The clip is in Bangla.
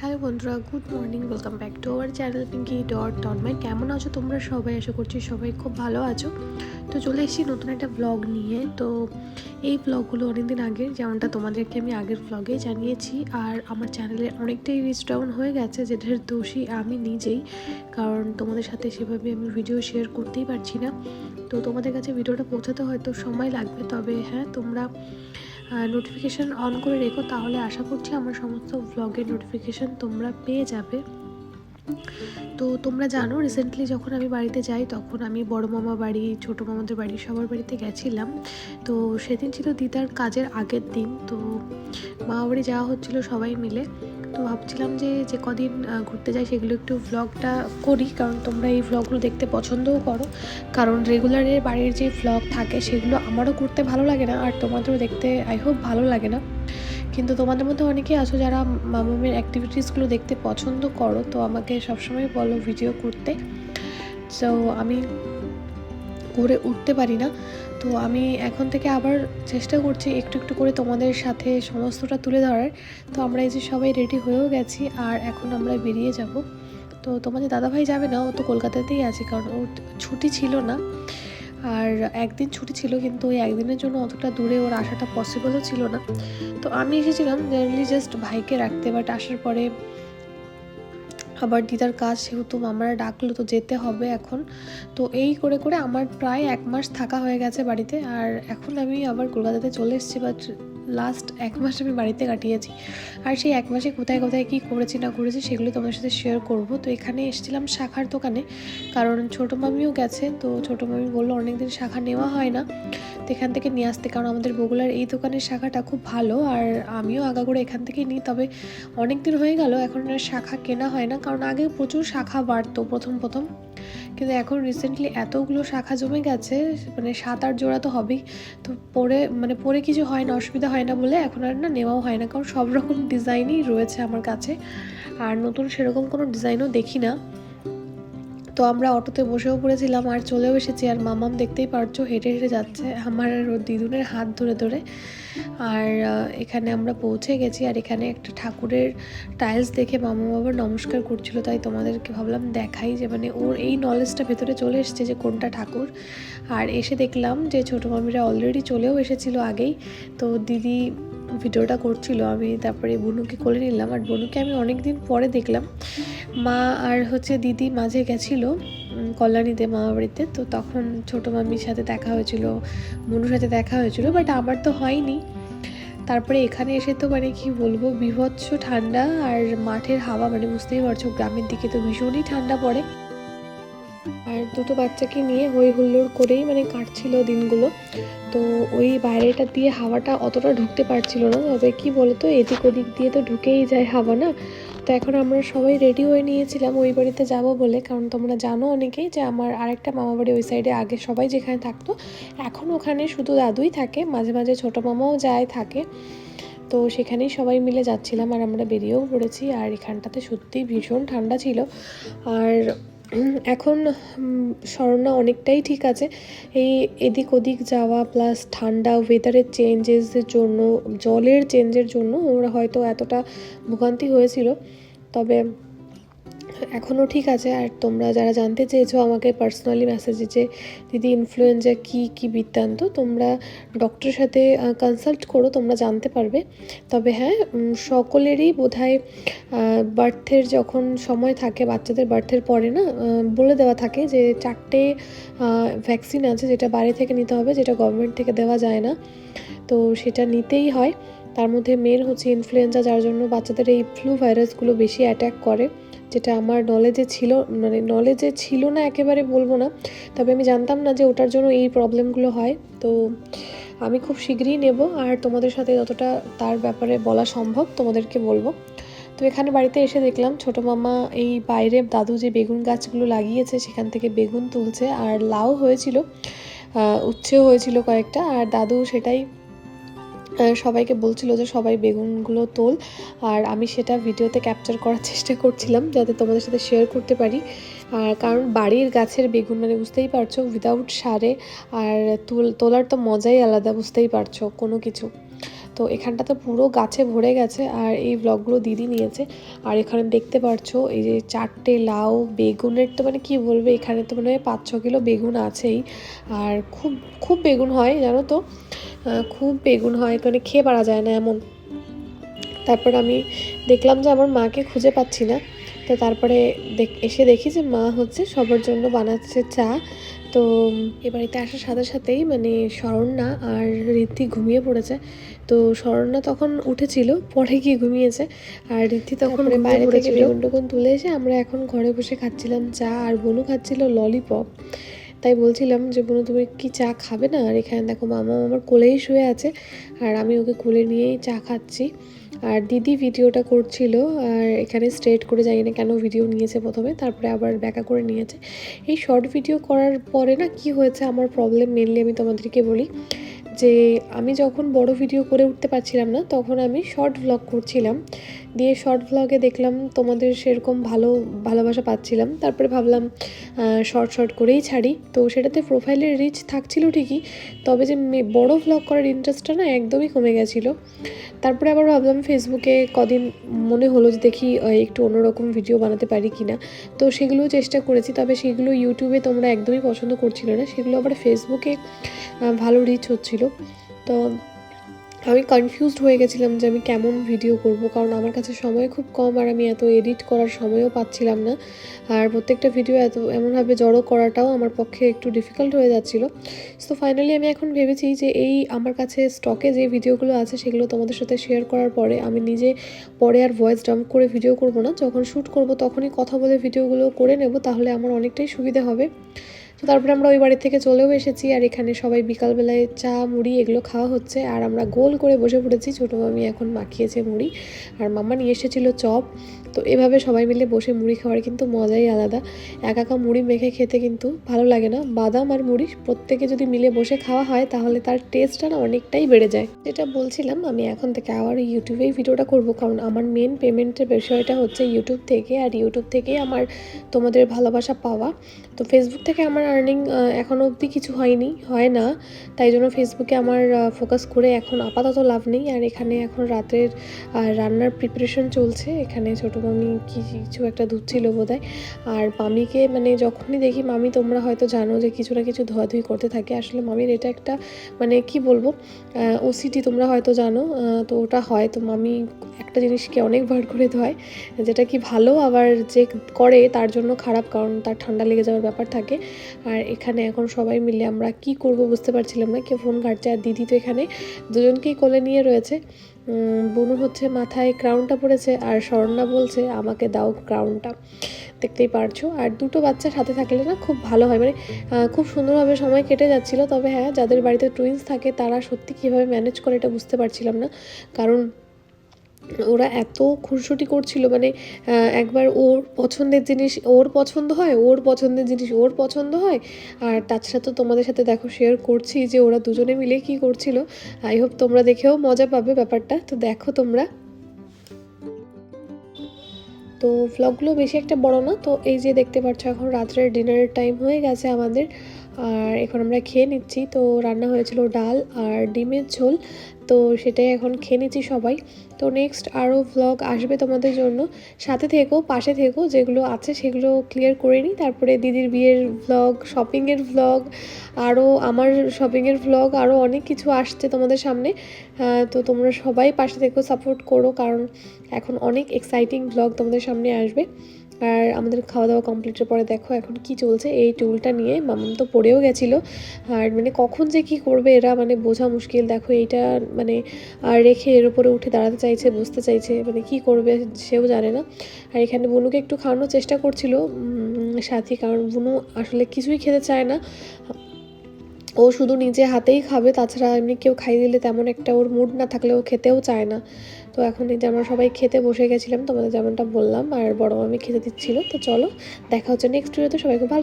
হ্যালো বন্ধুরা, good morning welcome back to our channel Pinki dot Tanmoy কেমন আছো তোমরা সবাই? আশা করছি সবাই খুব ভালো আছো। তো চলে এসেছি নতুন একটা ব্লগ নিয়ে। তো এই ব্লগগুলো অনেকদিন আগের, যেমনটা তোমাদেরকে আমি আগের ব্লগে জানিয়েছি। আর আমার চ্যানেলে অনেকটাই রিচ ডাউন হয়ে গেছে যেটার দোষী আমি নিজেই। কারণ তোমাদের সাথে সেভাবে আমি ভিডিও শেয়ার করতেই পারছি না। তো তোমাদের কাছে ভিডিওটা পৌঁছাতে হয়তো সময় লাগবে, তবে হ্যাঁ তোমরা নোটিফিকেশান অন করে রেখো, তাহলে আশা করছি আমার সমস্ত ব্লগের নোটিফিকেশান তোমরা পেয়ে যাবে। তো তোমরা জানো রিসেন্টলি যখন আমি বাড়িতে যাই, তখন আমি বড় মামা বাড়ি, ছোটো মামাদের বাড়ি, সবার বাড়িতে গেছিলাম। তো সেদিন ছিল দিদার কাজের আগের দিন, তো মামা বাড়ি যাওয়া হচ্ছিল সবাই মিলে। তো ভাবছিলাম যে যে কদিন ঘুরতে যাই সেগুলো একটু ভ্লগটা করি, কারণ তোমরা এই ভ্লগগুলো দেখতে পছন্দও করো। কারণ রেগুলারের বাড়ির যে ভ্লগ থাকে সেগুলো আমারও করতে ভালো লাগে না, আর তোমাদেরও দেখতে আই হোপ ভালো লাগে না। কিন্তু তোমাদের মধ্যে অনেকেই আছো যারা মামামের অ্যাক্টিভিটিসগুলো দেখতে পছন্দ করো, তো আমাকে সবসময় বলো ভিডিও করতে। তো আমি করে উঠতে পারি না। তো আমি এখন থেকে আবার চেষ্টা করছি একটু একটু করে তোমাদের সাথে সমস্তটা তুলে ধরার। তো আমরা এই যে সবাই রেডি হয়েও গেছি আর এখন আমরা বেরিয়ে যাব। তো তোমাদের দাদাভাই যাবে না, ও তো কলকাতাতেই আছে কারণ ওর ছুটি ছিল না। আর একদিন ছুটি ছিল কিন্তু ওই একদিনের জন্য অতটা দূরে ওর আসাটা পসিবলও ছিল না। তো আমি এসেছিলাম জেনারেলি জাস্ট ভাইকে রাখতে বাট আসার পরে আবার দিদার কাজ সেহেতু মামারা ডাকলো, তো যেতে হবে এখন। তো এই করে করে আমার প্রায় এক মাস থাকা হয়ে গেছে বাড়িতে। আর এখন আমি আবার কলকাতাতে চলে এসেছি বাট লাস্ট এক মাস আমি বাড়িতে কাটিয়েছি। আর সেই এক মাসে কোথায় কোথায় কী করেছি না করেছি সেগুলো তোমার সাথে শেয়ার করব। তো এখানে এসেছিলাম শাখার দোকানে। কারণ ছোটো মামিও গেছে, তো ছোটো মামি বলল অনেকদিন শাখা নেওয়া হয় না। তো এখান থেকে নিয়ে আসতে, কারণ আমাদের বগুলার এই দোকানের শাখাটা খুব ভালো। আর আমিও আগাগোড়া এখান থেকেই নিই। তবে অনেক দিন হয়ে গেল, এখন আর শাখা কেনা হয় না। কারণ আগে প্রচুর শাখা বাড়তো প্রথম প্রথম। কিন্তু এখন রিসেন্টলি এতগুলো শাখা জমে গেছে মানে সাত আট জোড়া তো হবেই। তো পরে মানে পরে কিছু হয় না, অসুবিধা হয় না বলে এখন আর না নেওয়াও হয় না, কারণ সব রকম ডিজাইনই রয়েছে আমার কাছে। আর নতুন সেরকম কোনো ডিজাইনও দেখি না। তো আমরা অটোতে বসেও পড়েছিলাম আর চলেও এসেছি। আর মামাম দেখতেই পারছ, হেঁটে হেঁটে যাচ্ছে। আমার দিদুনের হাত ধরে ধরে। আর এখানে আমরা পৌঁছে গেছি আর এখানে একটা ঠাকুরের টাইলস দেখে মামা বাবা নমস্কার করছিল। তাই তোমাদেরকে ভাবলাম দেখাই যে মানে ওর এই নলেজটা ভেতরে চলে এসেছে যে কোনটা ঠাকুর। আর এসে দেখলাম যে ছোটো মামিরা অলরেডি চলেও এসেছিল আগেই। তো দিদি ভিডিওটা করছিল, আমি তারপরে বনুকে কোলে নিলাম আর বনুকে আমি অনেক দিন পরে দেখলাম। মা আর হচ্ছে দিদি মাঝে গেছিল কল্যাণীতে মামা বাড়িতে, তো তখন ছোটো মামির সাথে দেখা হয়েছিল বনুর সাথে দেখা হয়েছিল বাট আমার তো হয়নি। তারপরে এখানে এসে তো মানে কি বলব, বিভৎস ঠান্ডা আর মাঠের হাওয়া মানে বুঝতেই পারছ, গ্রামের দিকে তো ভীষণই ঠান্ডা পড়ে। আর দুটো বাচ্চাকে নিয়ে হই হুল্লোড় করেই মানে কাটছিল দিনগুলো। তো ওই বাইরেটা দিয়ে হাওয়াটা অতটা ঢুকতে পারছিল না। তবে কি বলতো, এদিক ওদিক দিয়ে তো ঢুকেই যায় হাওয়া, না? তো এখন আমরা সবাই রেডি হয়ে নিয়েছিলাম ওই বাড়িতে যাব বলে। কারণ তোমরা জানো অনেকেই যে আমার আরেকটা মামা বাড়ি ওই সাইডে আগে সবাই যেখানে থাকতো, এখন ওখানে শুধু দাদুই থাকে। মাঝে মাঝে ছোটো মামাও যায়, থাকে। তো সেখানেই সবাই মিলে যাচ্ছিলাম আর আমরা বেরিয়েও পড়েছি। আর এখানটাতে সত্যিই ভীষণ ঠান্ডা ছিল। আর এখন স্বর্ণা অনেকটাই ঠিক আছে। এই এদিক ওদিক যাওয়া প্লাস ঠান্ডা ওয়েদারের চেঞ্জেসের জন্য, জলের চেঞ্জের জন্য ওরা হয়তো এতটা ভোগান্তি হয়েছিল। তবে এখনও ঠিক আছে, আর তোমরা যারা জানতে চেয়েছো আমাকে পার্সোনালি মেসেজে যে, দিদি ইনফ্লুয়েঞ্জা কী কী বৃত্তান্ত? তোমরা ডক্টরের সাথে কনসাল্ট করো, তোমরা জানতে পারবে। তবে হ্যাঁ সকলেরই বোধহয় বার্থের যখন সময় থাকে, বাচ্চাদের বার্থের পরে না বলে দেওয়া থাকে যে, চারটে ভ্যাকসিন আছে যেটা বাইরে থেকে নিতে হবে, যেটা গভর্নমেন্ট থেকে দেওয়া যায় না। তো সেটা নিতেই হয়। তার মধ্যে মেন হচ্ছে ইনফ্লুয়েঞ্জা যার জন্য বাচ্চাদের এই ফ্লু ভাইরাসগুলো বেশি অ্যাট্যাক করে। যেটা আমার নলেজে ছিল মানে নলেজে ছিল না একেবারে বলব না তবে আমি জানতাম না যে ওটার জন্য এই প্রবলেমগুলো হয়। তো আমি খুব শীঘ্রই নেব আর তোমাদের সাথে যতটা তার ব্যাপারে বলা সম্ভব তোমাদেরকে বলব। তো এখানে বাড়িতে এসে দেখলাম ছোটো মামা এই বাইরে দাদু যে বেগুন গাছগুলো লাগিয়েছে সেখান থেকে বেগুন তুলছে আর লাউ হয়েছিল আহ, উচ্ছেও হয়েছিল কয়েকটা আর দাদু সেটাই সবাইকে বলছিল যে সবাই বেগুনগুলো তোল। আর আমি সেটা ভিডিওতে ক্যাপচার করার চেষ্টা করছিলাম যাতে তোমাদের সাথে শেয়ার করতে পারি। আর কারণ বাড়ির গাছের বেগুন মানে বুঝতেই পারছ উইদাউট সারে আর তুল, তোলার তো মজাই আলাদা, বুঝতেই পারছ, কোনো কিছু। তো এখানটা তো পুরো গাছে ভরে গেছে আর এই ব্লগগুলো দিদি নিয়েছে। আর এখানে দেখতে পারছ, এই যে চারটে লাউ, বেগুনের তো মানে কি বলবে, এখানে তো মানে পাঁচ ছ কিলো বেগুন আছেই। আর খুব খুব বেগুন হয়, জানো তো? খুব বেগুন হয় এখানে খেয়ে পারা যায় না এমন। তারপর আমি দেখলাম যে আমার মাকে খুঁজে পাচ্ছি না। তো তারপরে এসে দেখি যে মা হচ্ছে সবার জন্য বানাচ্ছে চা। তো এ বাড়িতে আসার সাথে সাথেই মানে শরণ্যা আর ঋদ্ধি ঘুমিয়ে পড়েছে। তো শরণ্যা তখন উঠেছিল পরে গিয়ে ঘুমিয়েছে। আর ঋদ্ধি তখন বাইরে থেকে। তুলে এসে আমরা এখন ঘরে বসে খাচ্ছিলাম চা আর বনু খাচ্ছিল ললিপপ। তাই বলছিলাম যে, বনু, তুমি কি চা খাবে না? আর এখানে দেখো মামা আমার কোলেই শুয়ে আছে, আর আমি ওকে কোলে নিয়েই চা খাচ্ছি। আর দিদি ভিডিওটা করছিল, আর এখানে স্ট্রেট করে জানি না কেন ভিডিও নিয়েছে প্রথমে, তারপরে আবার ব্যাকা করে নিয়েছে। এই শর্ট ভিডিও করার পরে না কি হয়েছে, আমার প্রবলেম মেনলি আমি তোমাদেরকে বলি যে, আমি যখন বড় ভিডিও করে উঠতে পারছিলাম না, তখন আমি শর্ট ভ্লগ করছিলাম। দিয়ে শর্ট ভ্লগে দেখলাম তোমাদের সেরকম ভালো ভালোবাসা পাচ্ছিলাম। তারপরে ভাবলাম শর্ট শর্ট করেই ছাড়ি। তো সেটাতে প্রোফাইলের রিচ থাকছিল ঠিকই, তবে যে বড় ভ্লগ করার ইন্টারেস্টটা না একদমই কমে গেছিল। তারপরে আবার ভাবলাম ফেসবুকে কদিন মনে হলো যে দেখি একটু অন্যরকম ভিডিও বানাতে পারি কি না তো সেগুলোও চেষ্টা করেছি, তবে সেগুলো ইউটিউবে তোমরা একদমই পছন্দ করছিলে না। সেগুলো আবার ফেসবুকে ভালো রিচ হচ্ছিল। তো আমি কনফিউজড হয়ে গেছিলাম যে আমি কেমন ভিডিও করব, কারণ আমার কাছে সময় খুব কম আর আমি এত এডিট করার সময়ও পাচ্ছিলাম না। আর প্রত্যেকটা ভিডিও এত, এমনভাবে জড়ো করাটাও আমার পক্ষে একটু ডিফিকাল্ট হয়ে যাচ্ছিল। সো ফাইনালি আমি এখন ভেবেছি যে এই আমার কাছে স্টকে যে ভিডিওগুলো আছে সেগুলো তোমাদের সাথে শেয়ার করার পরে আমি নিজে পরে আর ভয়েস ডাম্প করে ভিডিও করব না। যখন শ্যুট করব তখনই কথা বলে ভিডিওগুলো করে নেব, তাহলে আমার অনেকটাই সুবিধা হবে। তো তারপরে আমরা ওই বাড়ি থেকে চলেও এসেছি আর এখানে সবাই বিকালবেলায় চা, মুড়ি এগুলো খাওয়া হচ্ছে আর আমরা গোল করে বসে পড়েছি। ছোটো মামি এখন মাখিয়েছে মুড়ি আর মামা নিয়ে এসেছিল চপ। তো এভাবে সবাই মিলে বসে মুড়ি খাওয়ার কিন্তু মজাই আলাদা। একা একা মুড়ি মেখে খেতে কিন্তু ভালো লাগে না। বাদাম আর মুড়ি প্রত্যেকে যদি মিলে বসে খাওয়া হয় তাহলে তার টেস্টটা না অনেকটাই বেড়ে যায়। যেটা বলছিলাম, আমি এখন থেকে আবার ইউটিউবেই ভিডিওটা করব কারণ আমার মেন পেমেন্টের বিষয়টা হচ্ছে ইউটিউব থেকে আর ইউটিউব থেকেই আমার তোমাদের ভালোবাসা পাওয়া। তো ফেসবুক থেকে আমার আর্নিং এখনও অবধি কিছু হয়নি, হয় না। তাই জন্য ফেসবুকে আমার ফোকাস করে এখন আপাতত লাভ নেই। আর এখানে এখন রাতের রান্নার প্রিপারেশন চলছে। এখানে ছোটো মামি কিছু একটা ধুচ্ছিল বোধহয়। আর মামিকে মানে যখনই দেখি, মামি তোমরা হয়তো জানো যে কিছু না কিছু ধোয়াধুয়ি করতে থাকে। আসলে মামির এটা একটা মানে কি বলব ওসিটি তোমরা হয়তো জানো তো ওটা হয়। তো মামি একটা জিনিসকে অনেকবার করে ধোয়, যেটা কি ভালো, আবার যে করে তার জন্য খারাপ, কারণ তার ঠান্ডা লেগে যাওয়ার ব্যাপার থাকে। আর এখানে এখন সবাই মিলে আমরা কি করব বুঝতে পারছিলাম না কেউ ফোন ঘাটছে আর দিদি তো এখানে। দুজনকেই কোলে নিয়ে রয়েছে। বনু হচ্ছে মাথায় ক্রাউনটা পড়েছে আর স্বর্ণা বলছে, আমাকে দাও ক্রাউনটা দেখতেই পারছ। আর দুটো বাচ্চা সাথে থাকলে না খুব ভালো হয়। মানে খুব সুন্দরভাবে সময় কেটে যাচ্ছিল। তবে হ্যাঁ যাদের বাড়িতে টুইন্স থাকে, তারা সত্যি কীভাবে ম্যানেজ করে এটা বুঝতে পারছিলাম না। কারণ ওরা এত খুনসুটি করছিল মানে একবার ওর পছন্দের জিনিস, ওর পছন্দ হয়, ওর পছন্দের জিনিস ওর পছন্দ হয়। আর তাছাড়া তো তোমাদের সাথে দেখো শেয়ার করছি যে ওরা দুজনে মিলে কি করছিল। আই হোপ তোমরা দেখেও মজা পাবে ব্যাপারটা। তো দেখো তোমরা। তো ভ্লগগুলো বেশি একটা বড় না, তো এই যে দেখতে পাচ্ছ এখন রাত্রের ডিনারের টাইম হয়ে গেছে আমাদের। আর এখন আমরা খেয়ে নিচ্ছি। তো রান্না হয়েছিল ডাল আর ডিমের ঝোল। তো সেটাই এখন খেয়ে নিচ্ছি সবাই। তো নেক্সট আরও ভ্লগ আসবে তোমাদের জন্য। সাথে থেকো, পাশে থেকো, যেগুলো আছে সেগুলো ক্লিয়ার করে নিই। তারপরে দিদির বিয়ের ভ্লগ শপিংয়ের ভ্লগ আরও আমার শপিংয়ের ভ্লগ আরও অনেক কিছু আসছে তোমাদের সামনে। তো তোমরা সবাই পাশে থেকো সাপোর্ট করো, কারণ এখন অনেক এক্সাইটিং ভ্লগ তোমাদের সামনে আসবে। আর আমাদের খাওয়া দাওয়া কমপ্লিটের পরে দেখো এখন কি চলছে। এই টুলটা নিয়ে মামাম তো পড়েও গেছিল। আর মানে কখন যে কি করবে এরা মানে বোঝা মুশকিল। দেখো এইটা মানে আর রেখে এর উপরে উঠে দাঁড়াতে চাইছে, বসতে চাইছে মানে কি করবে সেও জানে না। আর এখানে বুনুকে একটু খাওয়ানোর চেষ্টা করছিল। সাথী, কারণ বুনু আসলে কিছুই খেতে চায় না। ও শুধু নিজে হাতেই খাবে, তাছাড়া এমনি কেউ খাইয়ে দিলে তেমন একটা ওর মুড না থাকলে ও খেতেও চায় না। তো এখন এই যে আমরা সবাই খেতে বসে গেছিলাম, তোমাদের যেমনটা বললাম, আর বড় মামি খেতে দিচ্ছিল। তো চলো, দেখা হচ্ছে নেক্সট ভিডিওতে সবাইকে ভালো